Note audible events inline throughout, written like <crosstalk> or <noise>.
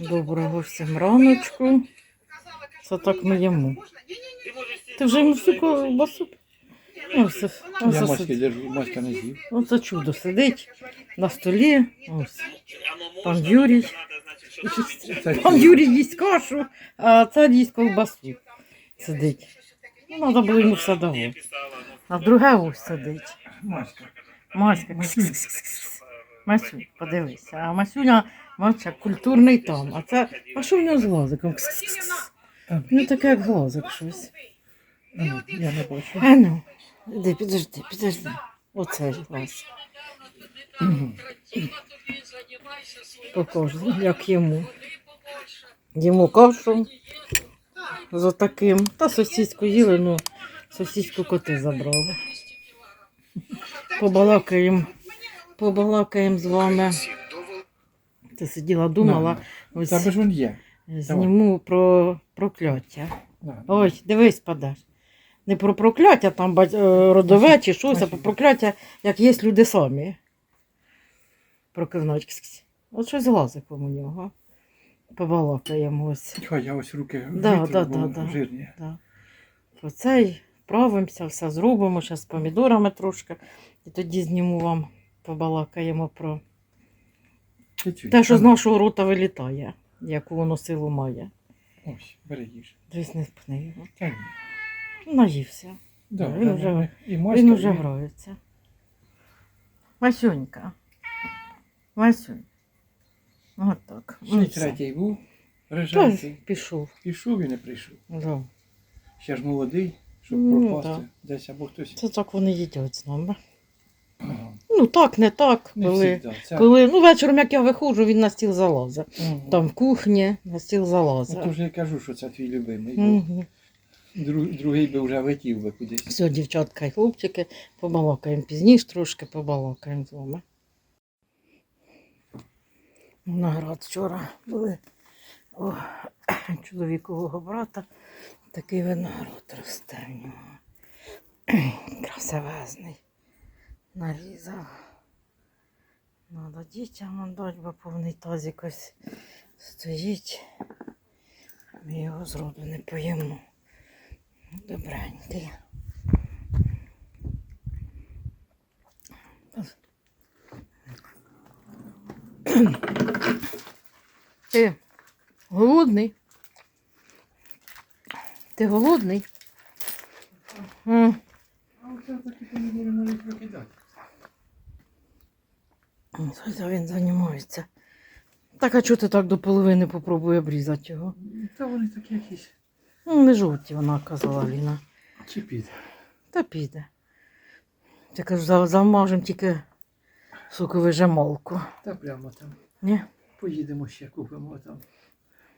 Доброго всім раночку. Це так ми їмо. Ти вже йому всю ковбасу? Ось, Я ось, маски держу, маска не з'їв. оце чудо сидить на столі. Ось. Пан Юрій. Пан Юрій їсть кашу, а цар їсть ковбасу. Сидить. Ну, треба було йому все давати. А друге ось сидить. маска. Маська. Масю, подивися. А Масюня, бачиш, культурний там. А це. А що в нього з глазиком? Ну таке як глазик щось. Я не бачу. А ну, іди, підожди, підожди. Оце ж глаз. Покажу, як йому. Йому кашу з отаким. Та сосиску їли, ну сосиску коти забрали. Побалакаємо, побалакаємо з вами. Ти сиділа, думала, ось Тебе ж він є. зніму про прокляття. На. Ой, дивись, падаш. Не про прокляття там бать- е, родове чи щось, а про прокляття, як є люди самі. Кс-кс. От щось з глазиком у нього. Побалакаємо ось. Хай я ось руки Да, витру, да, бо да, да. жирні. Да. Про цей вправимося, все зробимо. Зараз з помідорами трошки. І тоді зніму вам, побалакаємо про Чуть-чуть. те, що з нашого рота вилітає, яку воно силу має. Ось, бери їж. Дивись, не пни його. Та ні. Наївся. Да, Він да, вже- І маска, Він уже і- грається. Масюнька. Масюнь. От так. Ще й Ну, все. третій був. Реженький. Пішов. Пішов і не прийшов. Да. Ще ж молодий, щоб Ну, пропасти. Десь або хтось. Це так вони їдять з нами. Ну так, не так. Не Коли, всегда. Це... коли, ну вечором, як я виходжу, він на стіл залазить. Ага. Там в кухні на стіл Ну, то залазить. вже я кажу, що це твій любимий. друг- Другий би вже летів би кудись. Все, дівчатка і хлопчики, побалакаємо пізніше трошки, побалакаємо з вами. Виноград вчора були у <coughs> чоловікового брата. Такий виноград росте в нього. <coughs> Красивезний. Нарізав. Надо дітям дати, бо повний тазик ось стоїть. Ми його зроду не поїмо. Добренький. Ти голодний? Ти голодний? М, А оце такі помідори навіть викидати. Він займається. Так, а чого ти так до половини попробуй обрізати його? Та вони такі якісь. Ну, не жовті, вона казала Ліна. Чи піде? Та піде. Ти кажу, за- замажем тільки соковижималку. Та прямо там. Ні? Поїдемо ще купимо там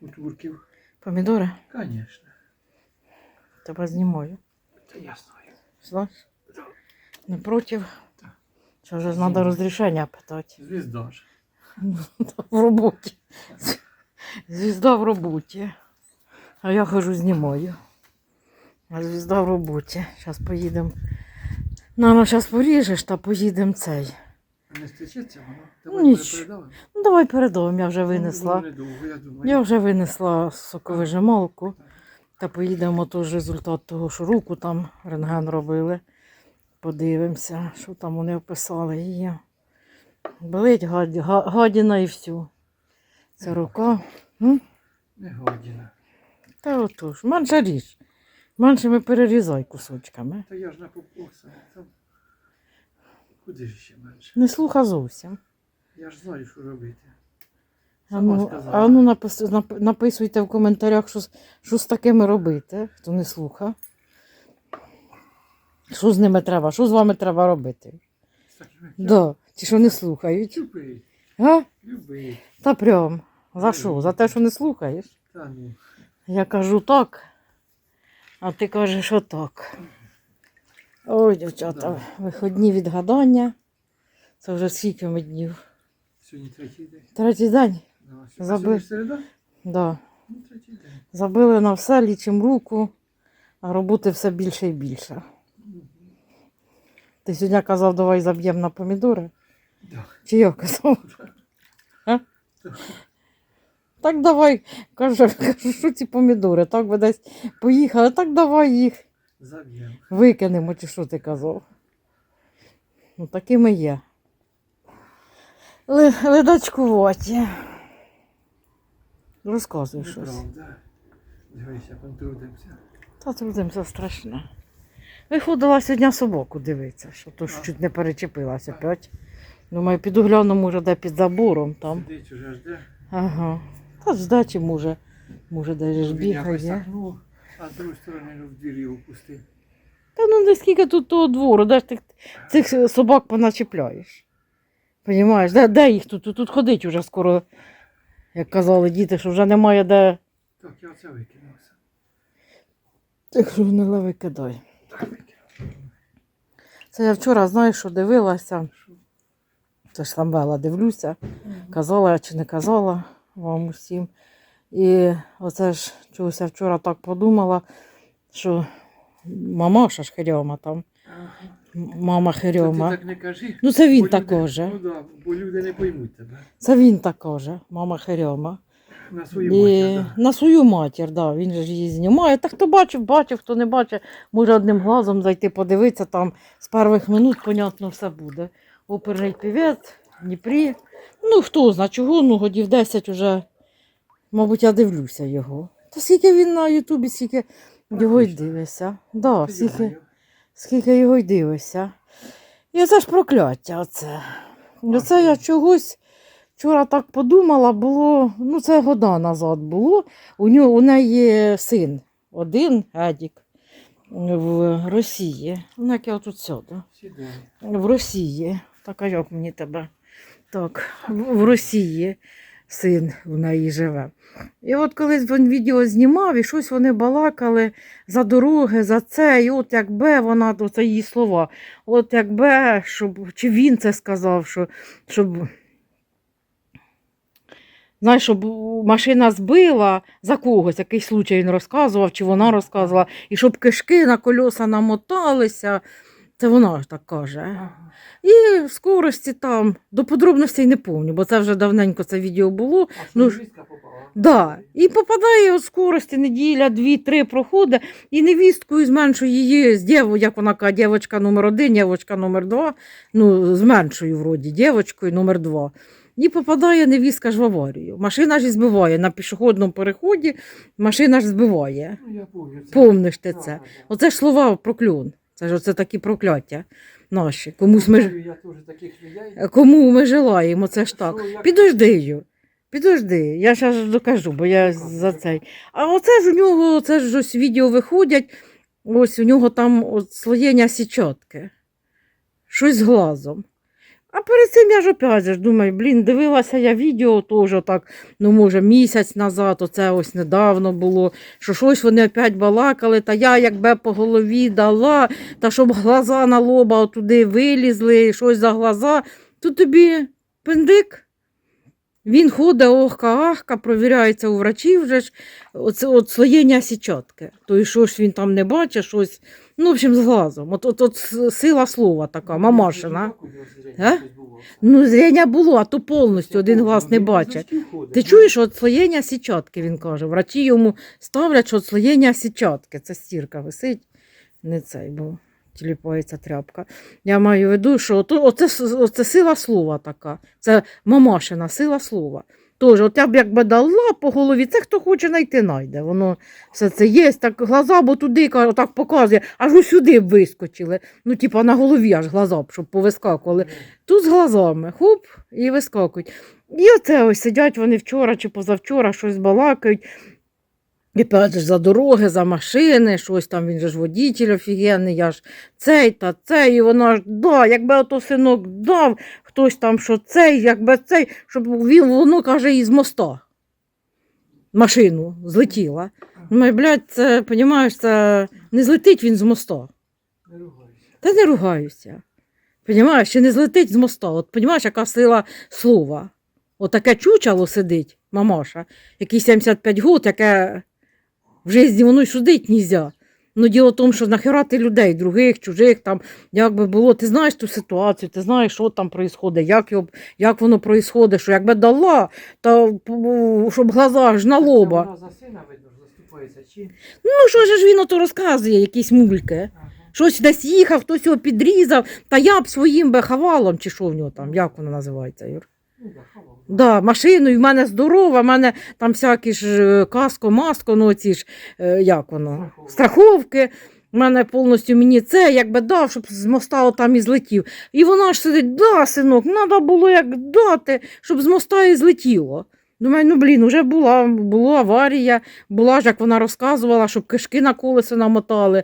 у турків. Помідори? Звісно. Тебе знімаю. Та я знаю. Знаєш? Да. Не проти? Це вже треба розрішення питати. Звізда ж. <laughs> В роботі. Звізда в роботі. А я хожу знімаю. А звізда в роботі. Зараз поїдемо. Нам зараз поріжеш та поїдемо цей. Не стечеться воно. Ну, Давай ніч. передали. Ну давай передам, я вже винесла. Недовго, я думаю. Я вже винесла соковижималку. Та поїдемо теж результат того, що руку там рентген робили. Подивимося, що там вони описали її. Болить гад- гадіна і все. Це рука. Не година. Та отож, менше ріж. Меншими перерізай кусочками. Та я ж на попоса. Куди ж ще менше? Не слуха зовсім. Я ж знаю, що робити. А ну, а ну напис, нап- написуйте в коментарях, що, що з такими робити, хто не слуха. Що з ними треба? Що з вами треба робити? Да, ті, що не слухають. Любий, А? любий. Та прям. За що? За те, що не слухаєш? Та. Я кажу так, а ти кажеш отак. Ой, дівчата, Да. виходні від гадання. Це вже скільки ми днів? Сьогодні третій день. Третій день? А сьогодні Забив. середа? Да. Ну, третій день. Забили на все, лічимо руку, а роботи все більше і більше. Ти сьогодні казав, давай заб'ємо на помідори. Да. Чи я казав? А? Так давай, каже, кажу, що ці помідори, так би десь поїхали, так давай їх Заб'ємо. викинемо, чи що ти казав. Ну, такими є. Ледачкуваті. Розказуй щось. Неправда. Дивися, потрудимося. Та трудимося страшне. Виходила сьогодні собаку дивитися, що то ж чуть не перечепилася опять. Думаю, піду гляну, може, де під забором там. Сидить уже жде. Ага. Та ж здачі може. Може, де ж бігає. а з другої сторони в двір його пустив. Та ну де скільки тут того двору, де ж ти цих собак поначіпляєш? Понімаєш, де, де їх тут? Тут, ходить уже скоро, як казали діти, що вже немає де. Так, я оце викинувся. Так що не леви кидай. Так, викинув. Це я вчора, знаєш, що дивилася. Це ж Самвела дивлюся. Казала я чи не казала вам усім. І оце ж чогось я вчора так подумала, що мамаша ж Херьома там. Мама Херьома. Ти так не кажи. Ну це він також. Ну да, бо люди не поймуть тебе. Це він також, мама Херьома. На свою матір, да. на свою матір, да, він же ж її знімає. Так хто бачив, бачив, хто не бачив, може одним глазом зайти подивитися, там з перших минут, понятно, все буде. Оперний півець, Дніпрі. Ну, хто знає чого, ну годів 10 уже, мабуть, я дивлюся його. Та скільки він на Ютубі, скільки його й дивишся. Да, скільки, скільки його й дивишся. І оце ж прокляття. Оце. Оце я чогось вчора так подумала, було, ну це года назад було. У, нього, у неї син один, Едік, в Росії. Ну, як я тут сяду. В Росії. Так, а як мені тебе? Так, в в Росії син у неї живе. І от колись він відео знімав, і щось вони балакали за дороги, за це, і от якби вона, то це її слова, от якби, щоб, чи він це сказав, що, щоб, знаєш, щоб машина збила за когось, якийсь случай він розказував, чи вона розказувала, і щоб кишки на кольоса намоталися, це вона ж так каже. Ага. І в скорості там, до подробностей не пам'ятаю, бо це вже давненько це відео було. А Ну попала? Да. І попадає у скорості неділя, дві-три проходить, і невісткою зменшує її з дєв, як вона каже, дівчинка номер один, дівчинка номер два, ну, зменшую вроді, дівчинкою номер два. І попадає невістка ж в аварію. Машина ж і збиває на пішохідному переході, машина ж збиває. Ну, я помню. Помниш ти це? Оце ж слова прокльон. Це ж оце такі прокляття наші. Комусь ми, Я теж таких людей. кому ми желаємо, це ж так. Підожди, підожди, я зараз докажу, бо я за цей. А оце ж у нього, це ж ось відео виходять, ось у нього там от слоєння січотки. Щось з глазом. А перед цим я ж опять ж думаю, блін, дивилася я відео теж так, ну може місяць назад, оце ось недавно було, що щось вони опять балакали, та я якби по голові дала, та щоб глаза на лоба отуди вилізли, щось за глаза. Тут тобі пендик. Він ходить охка-ахка, провіряється у врачів вже ж оце от слоєння січатки. То і що ж він там не бачить, щось. Ну, в общем, з глазом. От, от, от сила слова така, мамашина. А? Ну, зрення було, а то повністю один глаз не бачить. Ти чуєш от слоєння січатки, він каже. Врачі йому ставлять, що от слоєння січатки. Це стірка висить, не цей, бо тіліпається тряпка. Я маю в виду, що ото, оце, оце сила слова така. Це мамашина сила слова. Тож, от я б якби дала по голові, це хто хоче знайти, знайде. Воно все це є, так глаза, бо туди так показує, аж усюди б вискочили. Ну, типа на голові аж глаза, б, щоб повискакували. Тут з глазами, хоп, і вискакують. І оце ось сидять вони вчора чи позавчора, щось балакають. І опять за дороги, за машини, щось там, він же ж водитель офігенний, я ж цей та цей, і вона ж, да, якби ото синок дав, хтось там, що цей, якби цей, щоб він, воно каже, із моста. Машину злетіла. Ну, блядь, це, понімаєш, це не злетить він з моста. Не ругайся. Та не ругаюся. Понімаєш, ще не злетить з моста. От понімаєш, яка сила слова. Отаке чучало сидить, мамаша, який 75 год, яке в житті воно й судить нельзя. Ну, діло в тому, що нахера ти людей, других, чужих, там, як би було, ти знаєш ту ситуацію, ти знаєш, що там відбувається, як, його, як воно відбувається, що якби дала, то щоб глаза ж на лоба. Ну, що ж він ото розказує, якісь мульки. Ага. Щось десь їхав, хтось його підрізав, та я б своїм би хавалом, чи що в нього там, як воно називається, Юр? Да. Да, машиною, в мене здорова, в мене там всякі ж е, каско, маско, ну ці ж, е, як воно, Страховки. страховки. В мене повністю мені це якби дав, щоб з моста там і злетів. І вона ж сидить, да, синок, треба було як дати, щоб з моста і злетіло. Думаю, ну блін, вже була, була аварія, була ж, як вона розказувала, щоб кишки на колесо намотали.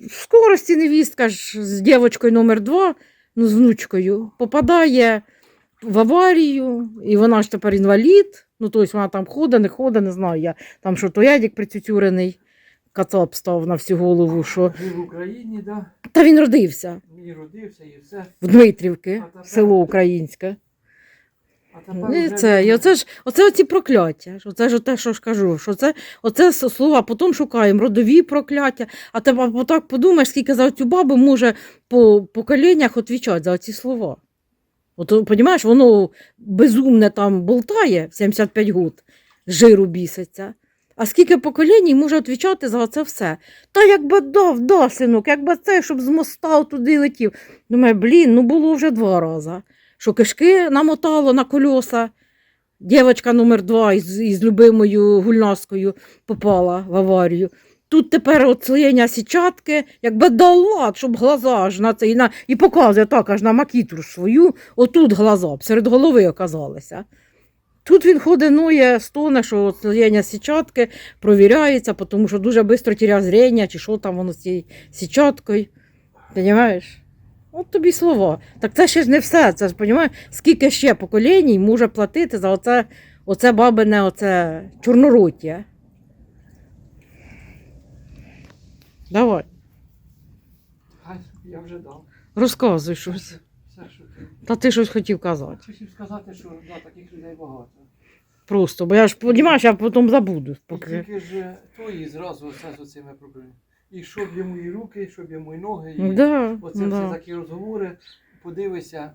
В скорості невістка ж з дівчинкою номер два, ну, з внучкою, попадає в аварію, і вона ж тепер інвалід. Ну, тобто вона там ходить, не ходить, не знаю я. Там що то ядік прицютюрений, кацап став на всю голову. що... Жив в Україні, да. Та він родився Мій родився і все. в Дмитрівки, тепер- село українське. Тепер вже це, і оце ж оце оці прокляття. Оце ж те, що ж кажу, що це оце слова, потім шукаємо родові прокляття. А тебе отак подумаєш, скільки за цю бабу може по поколіннях відповідати за ці слова. От, розумієш, воно безумне там болтає 75 год, жиру біситься. А скільки поколінь може відповідати за це все? Та якби дав, да, синок, якби це, щоб з моста туди летів. Думаю, блін, ну було вже два рази. Що кишки намотало на колеса. Дівчинка номер два із, із любимою гульнаскою попала в аварію. Тут тепер оцеєння січатки, якби дала, щоб глаза аж на це і, на, і показує так аж на макітру свою, отут глаза серед голови оказалися. Тут він ходить, ноє, стоне, що оцеєння січатки провіряється, тому що дуже швидко тіряє зрення, чи що там воно з цією січаткою. Понімаєш? От тобі слова. Так це ще ж не все. Це ж понімаєш, скільки ще поколінь може платити за оце, оце бабине, оце чорнороття. Давай, Я вже дав. розказуй щось. Все, що ти. Та ти щось хотів казати. Хотів сказати, що да, таких людей багато. Просто, бо я ж понімаєш, я потім забуду. І Поки. тільки ж тої зразу все з цими проблемами. І щоб йому і руки, щоб йому і ноги, і Да, оце все да. такі розговори. Подивися,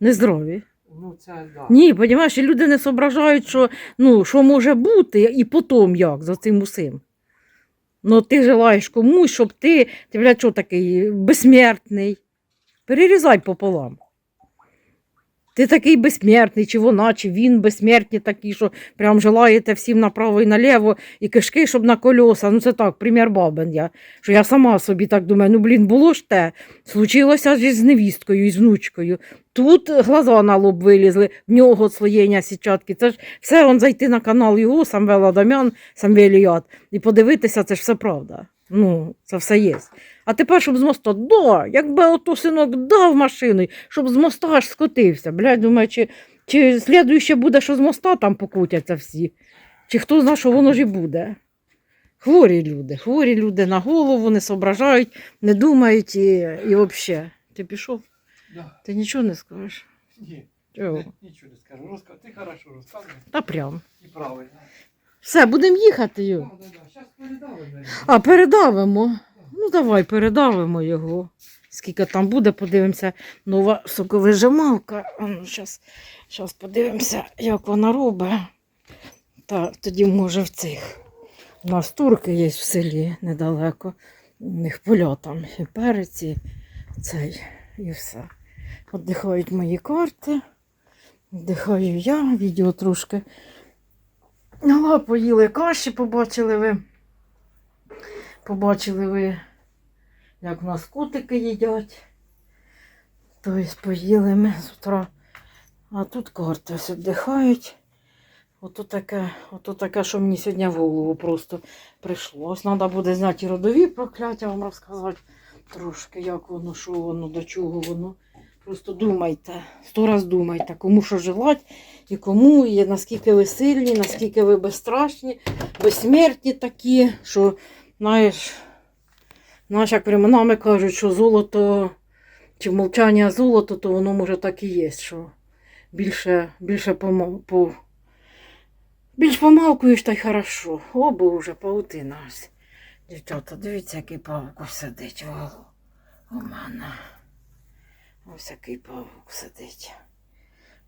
Нездорові. ну це да. Ні, понімаєш, і люди не зображають, що, ну, що може бути, і потім як за цим усім. Ну, ти желаєш комусь, щоб ти, ти блядь, що такий безсмертний. Перерізай пополам. Ти такий безсмертний, чи вона, чи він безсмертні такі, що прям желаєте всім направо і наліво, і кишки, щоб на кольоса. Ну, це так, примір бабин я. Що я сама собі так думаю, ну блін, було ж те. Случилося ж з невісткою, і з внучкою. Тут глаза на лоб вилізли, в нього слоєння січатки. Це ж все он зайти на канал його, Самвел Адамян, Самвеліят, і подивитися, це ж все правда. Ну, це все є. А тепер, щоб з моста, да, якби ото синок дав машиною, щоб з моста аж скотився. Блядь, думаю, чи, чи слідуюче буде, що з моста там покутяться всі. Чи хто знає, що воно ж і буде. Хворі люди, хворі люди на голову, не соображають, не думають і, і взагалі. Ти пішов? Да. Ти нічого не скажеш. Ні, Чого? нічого не скажу. Розка... Ти хорошо розказуєш Та прям. і правильно. Все, будемо їхати. Да, да, да. Щас передали. А, передавимо. Ну, давай, передавимо його. Скільки там буде, подивимося. Нова соковижималка. Зараз щас подивимося, як вона робить. Та тоді, може, в цих. У нас турки є в селі недалеко. У них поля там і перець, і цей, і все. Отдихають мої карти. Віддихаю я, відео трошки. Ну, поїли каші, побачили ви. Побачили ви, як у нас котики їдять. Тобто поїли ми з утра. А тут карти ось віддихають. Ото таке, ото таке, що мені сьогодні в голову просто прийшло. Ось треба буде зняти і родові прокляття, вам розказати трошки, як воно, що воно, до чого воно. Просто думайте, сто раз думайте, кому що желать, і кому, і наскільки ви сильні, наскільки ви безстрашні, безсмертні такі, що Знаєш, знаєш, як временами кажуть, що золото, чи мовчання золото, то воно може так і є, що більше, більше помо- по, більш помалкуєш, та й хорошо. О, Боже, паутина. Дівчата, дивіться, який павук сидить углу. У мене. Ось який павук сидить.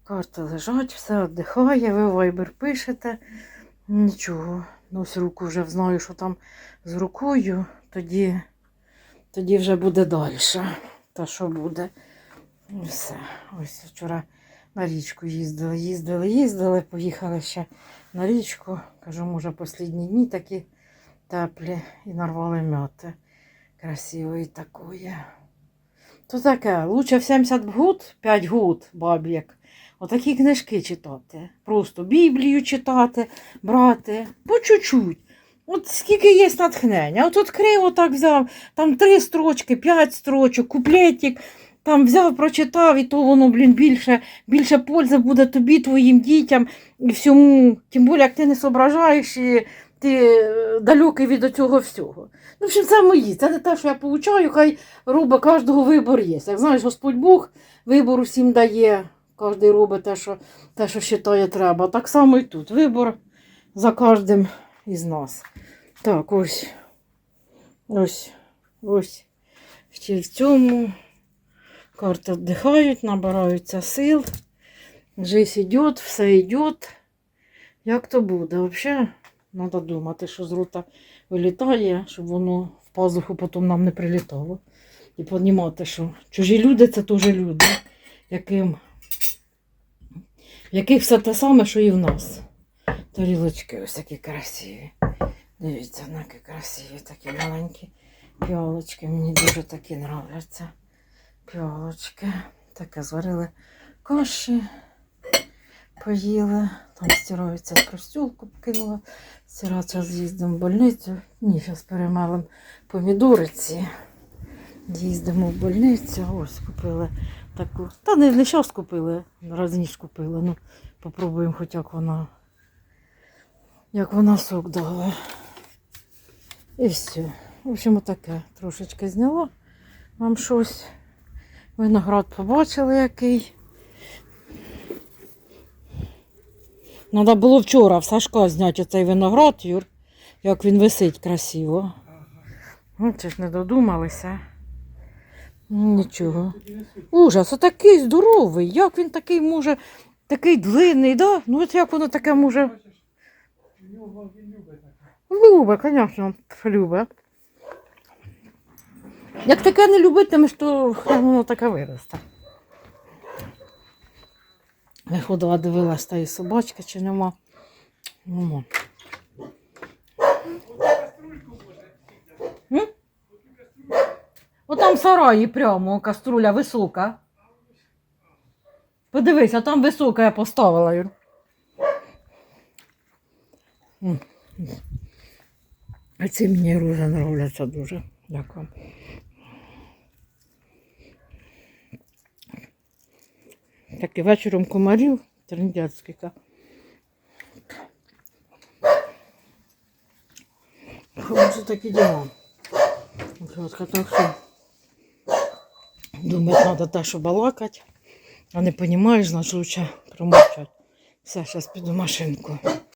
Карти лежать, все віддихає, ви вайбер пишете. Нічого. Ну, ось руку вже знаю, що там з рукою, тоді, тоді вже буде далі. Та що буде? Все. Ось вчора на річку їздили, їздили, їздили, поїхали ще на річку. Кажу, може, останні дні такі теплі і нарвали м'яти. Красивої такої. То таке, лучше в 70 год, 5 год, баб'як. Отакі книжки читати. Просто Біблію читати, брати, по чуть-чуть. От скільки є натхнення. От відкрив, отак взяв, там три строчки, п'ять строчок, куплетик, там взяв, прочитав, і то воно, блін, більше, більше пользи буде тобі, твоїм дітям і всьому. Тим більше, як ти не зображаєш і ти е, далекий від цього всього. Ну, в общем, це мої. Це не те, що я получаю, хай робить кожного вибор є. Як знаєш, Господь Бог вибор усім дає. Кожен робить те, що, те, що вважає треба. Так само і тут. Вибор за кожним із нас. Так, ось. Ось. Ось. В цьому. Карти віддихають, набираються сил. Жизнь йде, все йде. Як то буде? Взагалі, треба думати, що з рота вилітає, щоб воно в пазуху потім нам не прилітало. І розуміти, що чужі люди це теж люди, яким, яких все те саме, що і в нас. Тарілочки ось такі красиві. Дивіться, які красиві, такі маленькі піалочки. Мені дуже такі нравляться. Піалочки. Таке зварили каші, поїли. Там стираються простюлку покинула. Стирати з'їздимо в больницю. Ні, зараз перемелимо помідориці. Їздимо в больницю. Ось купили таку. Та не, не зараз купили, разніше купили. Ну, попробуємо хоч як вона. Як вона сок дала. І все. В общем, таке. Трошечки зняла вам щось. Виноград побачили який. Треба було вчора в Сашка зняти оцей виноград, Юр, як він висить красиво. Ну, це ж не додумалися. Ну, Нічого. Ужас, отакий здоровий. Як він такий може, такий длинний, да? Ну от як воно таке може. Любе, звісно, любе. Як таке не любитимеш, то воно таке виросте. Виходила, дивилась тої собачки, чи нема. Нема. М? Отам в сараї прямо каструля висока. Подивись, а там висока я поставила. А ці мені дуже нравляться дуже. Дякую. Так і вечором комарів трендяцьких. Хороші такі діла. Так що думати треба те, що балакати, а не розумієш, значить лучше промовчати. Все, зараз піду машинку.